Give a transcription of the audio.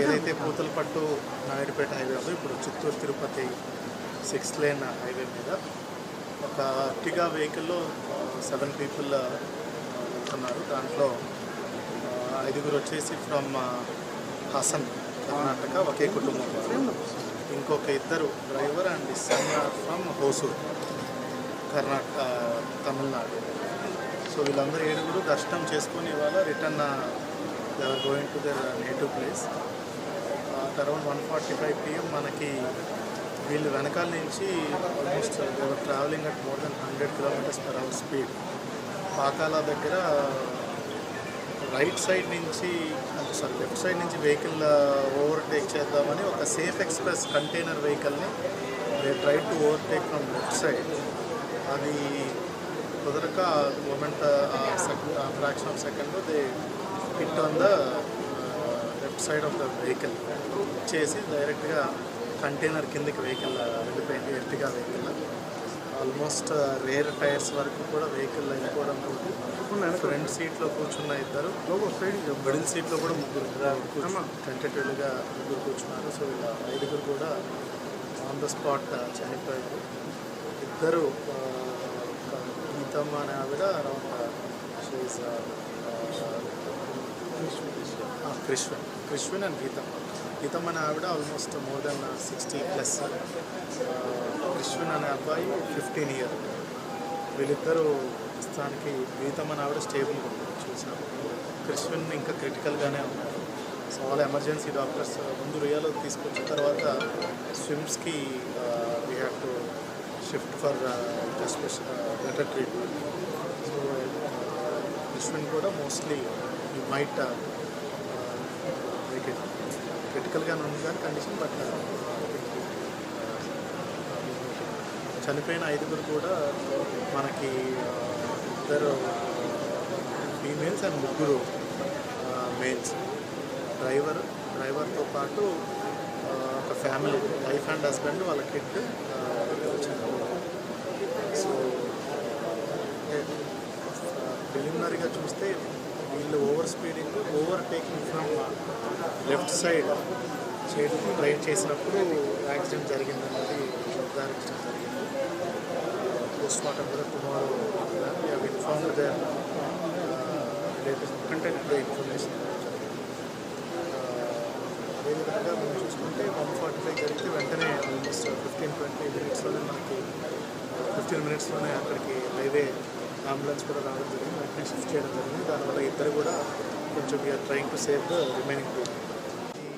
ఏదైతే పూతలపట్టు నాయుడుపేట హైవే ఉందో ఇప్పుడు Chittoor Tirupati six lane highway మీద ఒక అర్టిగా వెహికల్లో సెవెన్ పీపుల్ వెళ్తున్నారు. దాంట్లో ఐదుగురు వచ్చేసి ఫ్రమ్ హసన్ కర్ణాటక ఒకే కుటుంబం ఇంకొక ఇద్దరు driver and son from Hosur Karnataka Tamil Nadu. So వీళ్ళందరూ ఏడుగురు దర్శనం చేసుకొని ఇవాళ return ever going to their native place around one forty five PM మనకి వీళ్ళు వెనకాల నుంచి almost they were travelling at more than hundred kilometres per hour speed Pakala దగ్గర రైట్ సైడ్ నుంచి సారీ లెఫ్ట్ సైడ్ నుంచి వెహికల్ ఓవర్టేక్ చేద్దామని ఒక safe express container వెహికల్ని they try to overtake from left side అది కుదరక moment fraction of second they hit on the left side of the vehicle చేసి డైరెక్ట్గా కంటైనర్ కిందకి వెహికల్ వెళ్ళిపోయింది Ertiga vehicle almost rear tyres వరకు కూడా వెహికల్ వెళ్ళిపోవడంతో ఫ్రంట్ సీట్లో కూర్చున్న ఇద్దరు మిడిల్ సీట్లో కూడా ముగ్గురు టెంటేటివ్గా ముగ్గురు కూర్చున్నారు. సో ఇలా ఐదుగురు కూడా ఆన్ ద స్పాట్ చనిపోయారు. ఇద్దరు గీతమ్మ అనే ఆవిడ around she's Krishvan Krishvan and Geethamma Geethamma అనే ఆవిడ almost more than sixty plus Krishvan అనే అబ్బాయి ఫిఫ్టీన్ ఇయర్ వీళ్ళిద్దరూ ప్రస్తుతానికి గీతమ్మ అనే ఆవిడ స్టేబుల్గా ఉంది చూసాము ఇంకా క్రిటికల్గానే ఉన్నారు. సో వాళ్ళ ఎమర్జెన్సీ డాక్టర్స్ ముందు రియాలో తీసుకొచ్చిన తర్వాత స్విమ్స్కి we have to shift for special better treatment so Krishvan కూడా మోస్ట్లీ యూ మైట్ మేక్ క్రిటికల్గానే ఉంది కానీ కండిషన్ బట్ చనిపోయిన ఐదుగురు కూడా మనకి ఇద్దరు ఫీమేల్స్ అండ్ ముగ్గురు మేల్స్. డ్రైవర్ డ్రైవర్తో పాటు ఒక ఫ్యామిలీ వైఫ్ అండ్ హస్బెండ్ వాళ్ళ కిడ్ వచ్చింది. సో ప్రిలిమినరీగా చూస్తే వీళ్ళు over speeding overtaking from left side చేయడం డ్రైవ్ చేసినప్పుడు యాక్సిడెంట్ జరిగిందన్నది నిర్ధారించడం జరిగింది. పోస్ట్ మార్టం కూడా tomorrow have inform the latest content information అదేవిధంగా మనం చూసుకుంటే వన్ ఫార్టీ ఫైవ్ జరిగితే వెంటనే ఆల్మోస్ట్ ఫిఫ్టీన్ ట్వంటీ మినిట్స్లోనే మనకి uh, ఫిఫ్టీన్ మినిట్స్లోనే అక్కడికి హైవే అంబులెన్స్ కూడా రావడం జరిగింది. వెంటనే షిఫ్ట్ చేయడం జరిగింది. దానివల్ల ఇద్దరు కూడా కొంచెం we're trying to save the remaining two